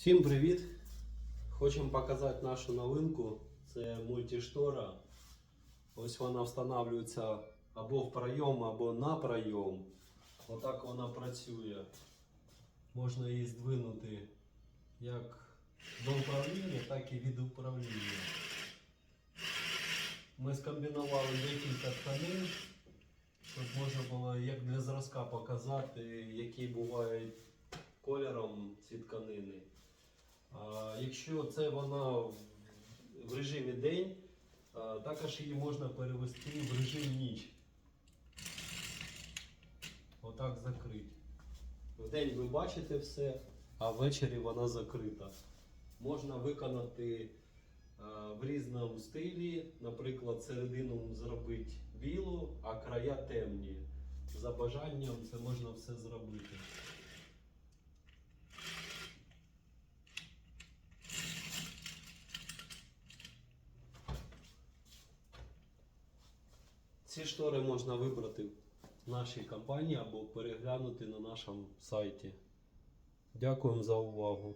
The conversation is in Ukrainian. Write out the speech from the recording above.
Всім привіт! Хочемо показати нашу новинку. Це мультиштора. Ось вона встановлюється або в пройом, або на пройом. Отак вона працює. Можна її здвинути як до управління, так і від управління. Ми скомбінували декілька тканин, щоб можна було як для зразка показати, які бувають кольором ці тканини. Якщо це вона в- в режимі день, також її можна перевести в режим ніч. Отак закрити. Вдень ви бачите все, а ввечері вона закрита. Можна виконати в різному стилі, наприклад, середину зробити білу, а края темні. За бажанням це можна все зробити. Ці штори можна вибрати в нашій компанії або переглянути на нашому сайті. Дякуємо за увагу.